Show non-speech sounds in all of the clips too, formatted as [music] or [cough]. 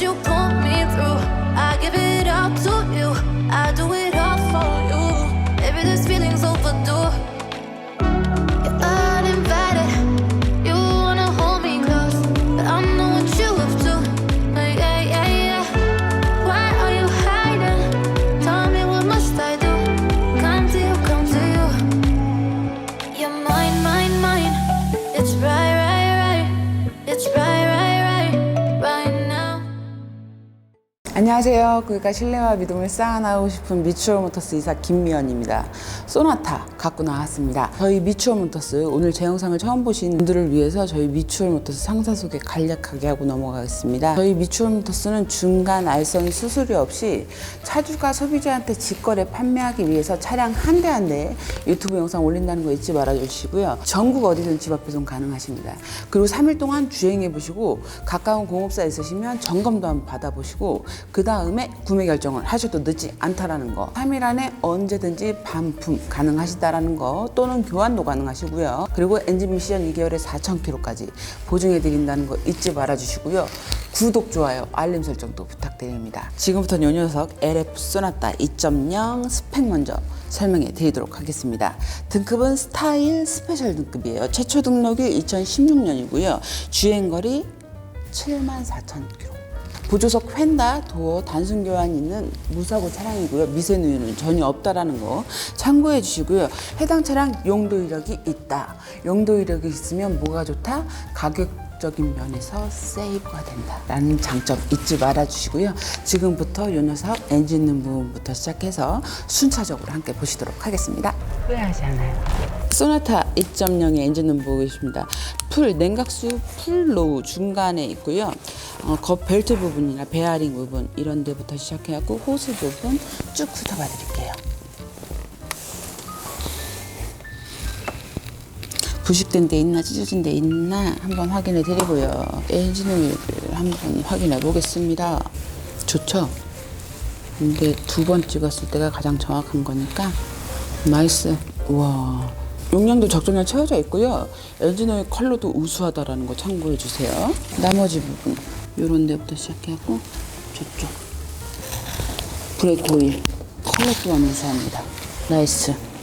you 안녕하세요. 그러니까 신뢰와 믿음을 쌓아나가고 싶은 미추홀 모터스 이사 김미연입니다. 소나타 갖고 나왔습니다. 저희 미추홀 모터스 오늘 제 영상을 처음 보신 분들을 위해서 저희 미추홀 모터스 상사 소개 간략하게 하고 넘어가겠습니다. 저희 미추홀 모터스는 중간 알선 수수료 없이 차주가 소비자한테 직거래 판매하기 위해서 차량 한 대 한 대 유튜브 영상 올린다는 거 잊지 말아 주시고요. 전국 어디든 집 앞 배송 가능하십니다. 그리고 3일 동안 주행해 보시고 가까운 공업사 있으시면 점검도 한번 받아보시고 그 다음에 구매 결정을 하셔도 늦지 않다라는 거. 3일 안에 언제든지 반품 가능하시다라는 거 또는 교환도 가능하시고요. 그리고 엔진 미션 2개월에 4,000km까지 보증해 드린다는 거 잊지 말아 주시고요. 구독, 좋아요, 알림 설정도 부탁드립니다. 지금부터 요 녀석 LF 소나타 2.0 스펙 먼저 설명해 드리도록 하겠습니다. 등급은 스타일 스페셜 등급이에요. 최초 등록이 2016년이고요. 주행거리 74,000km. 보조석 휀다, 도어, 단순 교환이 있는 무사고 차량이고요. 미세 누유는 전혀 없다라는 거 참고해 주시고요. 해당 차량 용도 이력이 있다. 용도 이력이 있으면 뭐가 좋다? 가격 적인 면에서 세이브가 된다라는 장점 잊지 말아 주시고요. 지금부터 요 녀석 엔진 룸 부분부터 시작해서 순차적으로 함께 보시도록 하겠습니다. 후회하지 않아요. 소나타 2.0의 엔진룸 보고 계십니다. 풀 냉각수 풀 로우 중간에 있고요. 어, 겉 벨트 부분이나 베어링 부분 이런 데부터 시작해갖고 호스 부분 쭉 훑어봐 드릴게요. 부식된 데 있나 찢어진 데 있나 한번 확인해 드리고요. 엔진을 한번 확인해 보겠습니다. 좋죠? 근데 두번 찍었을 때가 가장 정확한 거니까 나이스. 와. 용량도 적정량 채워져 있고요. 엔진 오일 컬러도 우수하다라는 거 참고해 주세요. 나머지 부분 요런 데부터 시작해갖고 저쪽 브레이크 오일 컬러 또한 우수합니다. 나이스.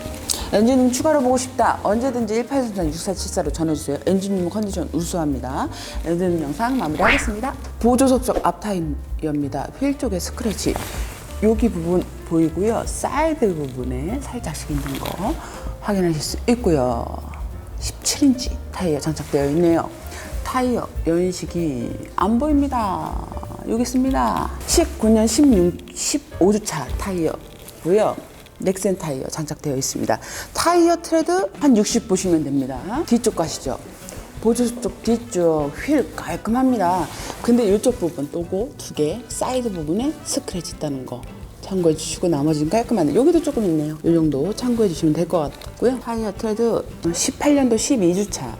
엔진룸 추가로 보고 싶다. 언제든지 1833-6474로 전해주세요. 엔진룸 컨디션 우수합니다. 엔진룸 영상 마무리하겠습니다. 보조석적 앞타이어입니다. 휠 쪽에 스크래치. 여기 부분 보이고요. 사이드 부분에 살짝씩 있는 거 확인하실 수 있고요. 17인치 타이어 장착되어 있네요. 타이어 연식이 안 보입니다. 여기 있습니다. 19년 16, 15주차 타이어고요. 넥센 타이어 장착되어 있습니다. 타이어 트레드 한 60 보시면 됩니다. 뒤쪽 가시죠. 보조 쪽 뒤쪽 휠 깔끔합니다. 근데 이쪽 부분 또고 두 개 사이드 부분에 스크래치 있다는 거 참고해 주시고 나머지는 깔끔한데 여기도 조금 있네요. 이 정도 참고해 주시면 될 것 같고요. 타이어 트레드 18년도 12주차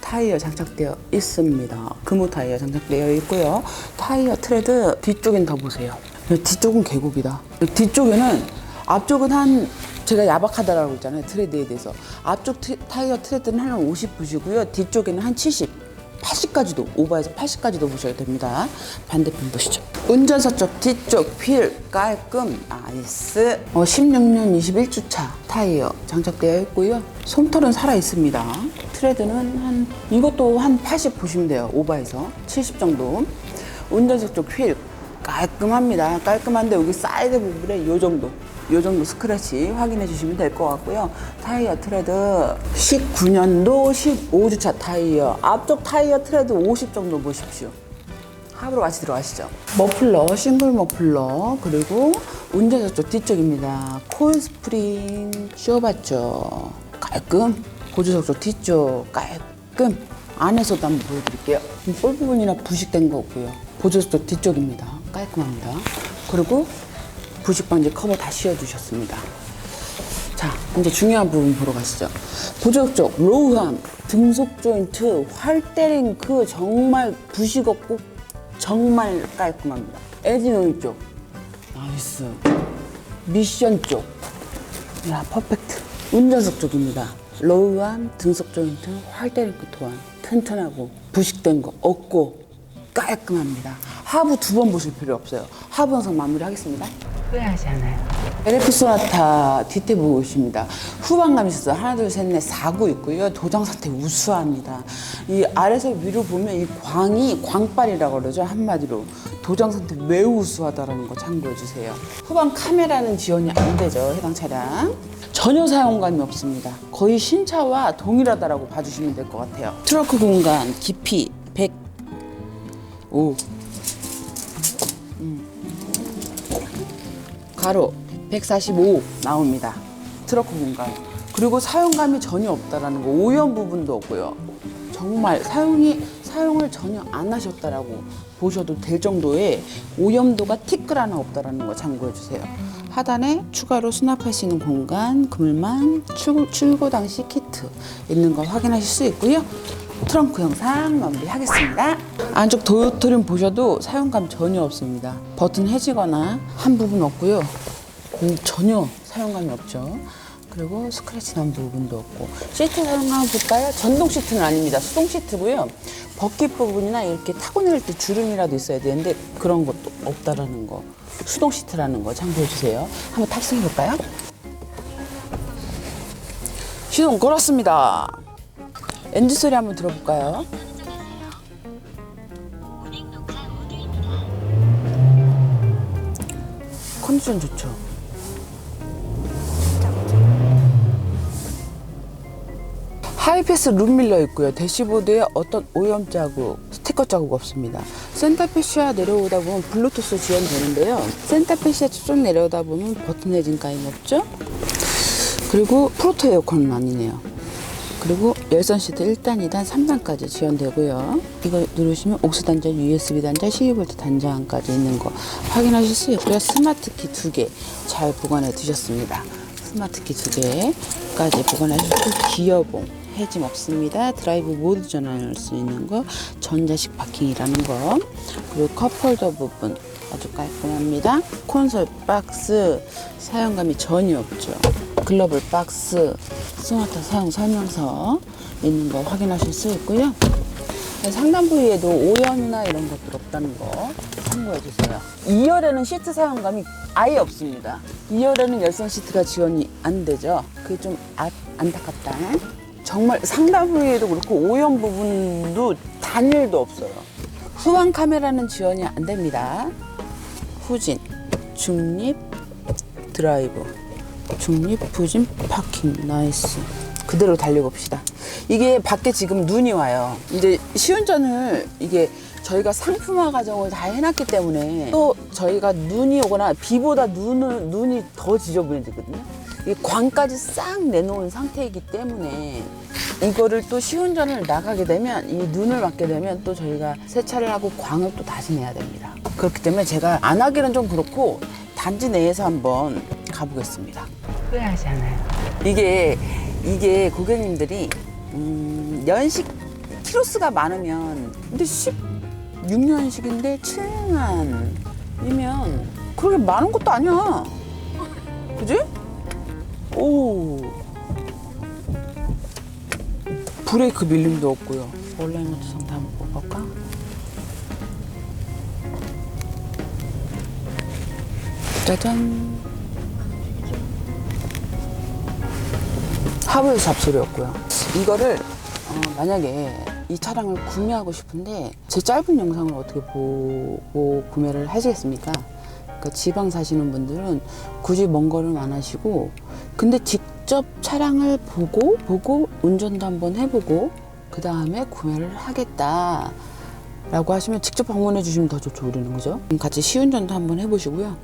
타이어 장착되어 있습니다. 금호 타이어 장착되어 있고요. 타이어 트레드 뒤쪽엔 더 보세요. 뒤쪽은 계곡이다. 뒤쪽에는 앞쪽은 한 제가 야박하다라고 했잖아요 트레드에 대해서. 앞쪽 트- 타이어 트레드는 한 50 보시고요. 뒤쪽에는 한 70, 80까지도 오버해서 80까지도 보셔야 됩니다. 반대편 보시죠. 운전석 쪽 뒤쪽 휠 깔끔 나이스. 어, 16년 21주차 타이어 장착되어 있고요. 솜털은 살아 있습니다. 트레드는 한 이것도 한 80 보시면 돼요 오버해서. 70 정도. 운전석 쪽 휠 깔끔합니다. 깔끔한데 여기 사이드 부분에 요 정도, 요 정도 스크래치 확인해 주시면 될 것 같고요. 타이어 트레드 19년도 15주차 타이어. 앞쪽 타이어 트레드 50 정도 보십시오. 합으로 같이 들어가시죠. 머플러, 싱글 머플러, 그리고 운전석 쪽 뒤쪽입니다. 코일 스프링 씌워봤죠. 깔끔. 보조석 쪽 뒤쪽 깔끔. 안에서도 한번 보여드릴게요. 볼 부분이나 부식된 거고요. 보조석 쪽 뒤쪽입니다. 깔끔합니다. 그리고 부식 방지 커버 다 씌워주셨습니다. 자, 이제 중요한 부분 보러 가시죠. 보조석 쪽 로우함, 등속 조인트, 활대링크 정말 부식 없고 정말 깔끔합니다. 오일 쪽, 나이스. 미션 쪽, 야 퍼펙트. 운전석 쪽입니다. 로우함, 등속 조인트, 활대링크 또한 튼튼하고 부식된 거 없고 깔끔합니다. 하부 두 번 보실 필요 없어요. 하부 영상 마무리하겠습니다. 후회하지 않아요. LF 소나타 뒷대 보고 있습니다. 후방감이 있어서 하나, 둘, 셋, 넷, 4구 있고요. 도장 상태 우수합니다. 이 아래서 위로 보면 이 광이 광빨이라고 그러죠. 한마디로. 도장 상태 매우 우수하다라는 거 참고해 주세요. 후방 카메라는 지원이 안 되죠. 해당 차량. 전혀 사용감이 없습니다. 거의 신차와 동일하다라고 봐주시면 될 것 같아요. 트렁크 공간 깊이 105 가로 145 나옵니다. 트렁크 공간. 그리고 사용감이 전혀 없다라는 거. 오염 부분도 없고요. 정말 사용이 사용을 전혀 안 하셨다라고 보셔도 될 정도의 오염도가 티끌 하나 없다라는 거 참고해 주세요. 하단에 추가로 수납할 수 있는 공간, 그물망, 출고, 당시 키트 있는 거 확인하실 수 있고요. 트렁크 영상 마무리하겠습니다. 안쪽 도어트림 보셔도 사용감 전혀 없습니다. 버튼 해지거나 한 부분 없고요. 음, 전혀 사용감이 없죠. 그리고 스크래치 난 부분도 없고 시트 사용감 볼까요? 전동 시트는 아닙니다. 수동 시트고요. 벗깃 부분이나 이렇게 타고 내릴 때 주름이라도 있어야 되는데 그런 것도 없다라는 거. 수동 시트라는 거 참고해 주세요. 한번 탑승해 볼까요? 시동 걸었습니다. 엔진 소리 한번 들어볼까요? 컨디션 좋죠. 하이패스 룸밀러 있고요. 대시보드에 어떤 오염 자국, 스티커 자국 없습니다. 센터페시아 내려오다 보면 블루투스 지원되는데요. 센터페시아 쭉 내려오다 보면 버튼 해진 까임 없죠? 그리고 프로토 에어컨은 아니네요. 그리고 열선 시트 1단, 2단, 3단까지 지원되고요. 이거 누르시면 옥스 단자, USB 단자, 12V 단자까지 있는 거 확인하실 수 있고요. 스마트 키 두 개 잘 보관해 두셨습니다. 스마트 키 두 개까지 보관하시고 기어봉 해짐 없습니다. 드라이브 모드 전환할 수 있는 거 전자식 파킹이라는 거 그리고 컵홀더 부분 아주 깔끔합니다. 콘솔 박스 사용감이 전혀 없죠. 글러블 박스 스마트 사용 설명서 있는 거 확인하실 수 있고요. 상단 부위에도 오염이나 이런 것들 없다는 거 참고해 주세요. 2열에는 시트 사용감이 아예 없습니다. 2열에는 열선 시트가 지원이 안 되죠. 그게 좀 아, 안타깝다. 정말 상단 부위에도 그렇고 오염 부분도 단일도 없어요. 후방 카메라는 지원이 안 됩니다. 후진, 중립, 드라이브, 중립, 후진, 파킹, 나이스. 그대로 달려봅시다. 이게 밖에 지금 눈이 와요. 이제 시운전을 이게 저희가 상품화 과정을 다 해놨기 때문에 또 저희가 눈이 오거나 비보다 눈을, 눈이 더 지저분해지거든요. 이 광까지 싹 내놓은 상태이기 때문에 이거를 또 시운전을 나가게 되면 이 눈을 맞게 되면 또 저희가 세차를 하고 광을 또 다시 내야 됩니다. 그렇기 때문에 제가 안 하기는 좀 그렇고 단지 내에서 한번 가보겠습니다. 후회하지 않아요. 이게 이게 고객님들이 음, 연식 키로수가 많으면 근데 16년식인데 7만이면 그렇게 많은 것도 아니야. 그지? 오. 브레이크 밀림도 없고요. 온라인 모드 상태 한번 뽑아볼까? 짜잔. 하부에서 잡소리 없고요. 이거를 어, 만약에 이 차량을 구매하고 싶은데 제 짧은 영상을 어떻게 보고 구매를 하시겠습니까? 그러니까 지방 사시는 분들은 굳이 먼 걸음 안 하시고 근데 직접 차량을 보고 보고 운전도 한번 해보고 그 다음에 구매를 하겠다. 라고 하시면 직접 방문해 주시면 더 좋죠, 우리는 그죠? 같이 시운전도 한번 해보시고요.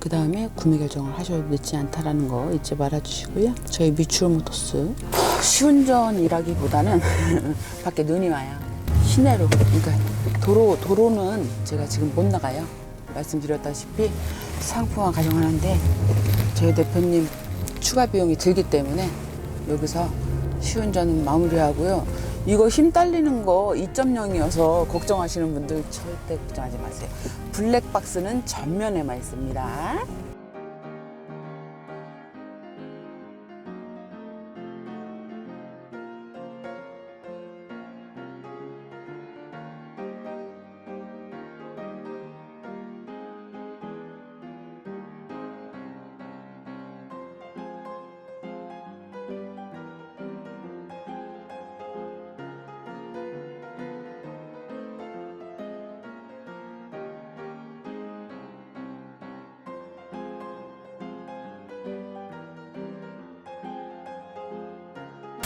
그 다음에 구매 결정을 하셔도 늦지 않다라는 거 잊지 말아 주시고요. 저희 미추홀 모터스 시운전이라기보다는 [laughs] 밖에 눈이 와요. 시내로 그러니까 도로 도로는 제가 지금 못 나가요. 말씀드렸다시피 상품화 가정하는데 저희 대표님 추가 비용이 들기 때문에 여기서 시운전은 마무리하고요. 이거 힘 딸리는 거 2.0이어서 걱정하시는 분들 절대 걱정하지 마세요. 블랙박스는 전면에만 있습니다.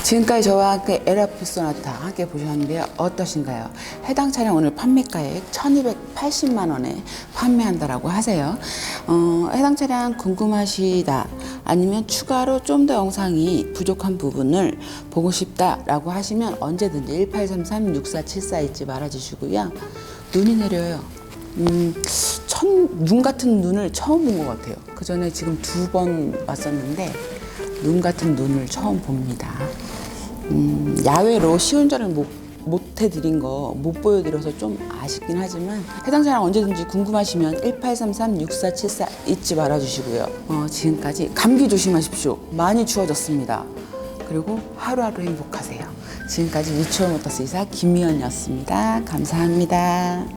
지금까지 저와 함께 에라프 소나타 함께 보셨는데요. 어떠신가요? 해당 차량 오늘 판매가액 1280만 원에 판매한다라고 하세요. 어, 해당 차량 궁금하시다 아니면 추가로 좀 더 영상이 부족한 부분을 보고 싶다라고 하시면 언제든지 1833-6474 잊지 말아주시고요. 눈이 내려요. 음, 천, 눈 같은 눈을 처음 본 것 같아요. 그 전에 지금 두 번 왔었는데 눈 같은 눈을 처음 봅니다. 음, 야외로 시운전을 못, 못 해드린 거 못 보여드려서 좀 아쉽긴 하지만 해당 차량 언제든지 궁금하시면 1833-6474 잊지 말아주시고요. 어, 지금까지 감기 조심하십시오. 많이 추워졌습니다. 그리고 하루하루 행복하세요. 지금까지 위치원 모터스 이사 김미연이었습니다. 감사합니다.